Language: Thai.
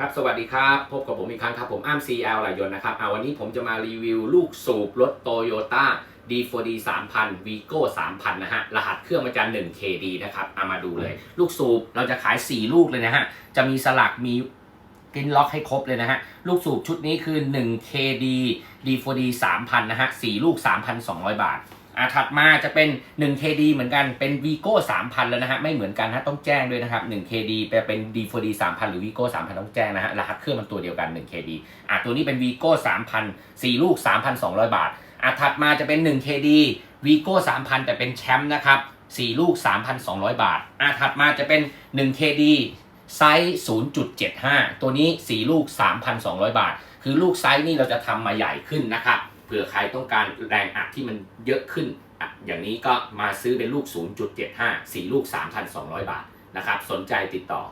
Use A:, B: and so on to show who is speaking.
A: ครับสวัสดีครับ พบกับผมอีกครั้งครับ ผมอ้าม CL หลายยนนะครับอ่าวันนี้ผมจะมารีวิวลูกสูบรถ Toyota D4D 3000 Vigo 3000 นะฮะ รหัสเครื่องมาจาก 1KD นะครับเอามาดูเลย ลูกสูบเราจะขาย 4 ลูกเลยนะฮะ จะมีสลักมีกินล็อกให้ครบเลยนะฮะ ลูกสูบชุดนี้คือ 1KD D4D 3000 นะฮะ 4 ลูก 3,200 บาท อะถัดมาจะเป็น 1KD เหมือนกันเป็น Vigo 3000 แล้วนะฮะ ไม่เหมือนกันฮะต้องแจ้งด้วยนะครับ 1KD ไปเป็น D4D 3000 หรือ Vigo 3000 ต้องแจ้งนะฮะรหัสเครื่องมันตัวเดียวกัน 1KD อะตัวนี้เป็น Vigo 3000 4 ลูก 3,200 บาทอะถัดมาจะเป็น 1KD Vigo 3000 แต่เป็นแชมป์นะครับ 4 ลูก 3,200 บาทอะถัดมาจะเป็น 1KD ไซส์ 0.75 ตัวนี้ 4 ลูก 3,200 บาท คือลูกไซส์นี่เราจะทำมาใหญ่ขึ้นนะครับ เผื่อใครต้องการแรงอัดที่มันเยอะขึ้นออย่างนี้ก็มาซื้อเป็นลูก 0.75 4 ลูก 3,200 บาทนะครับ สนใจติดต่อ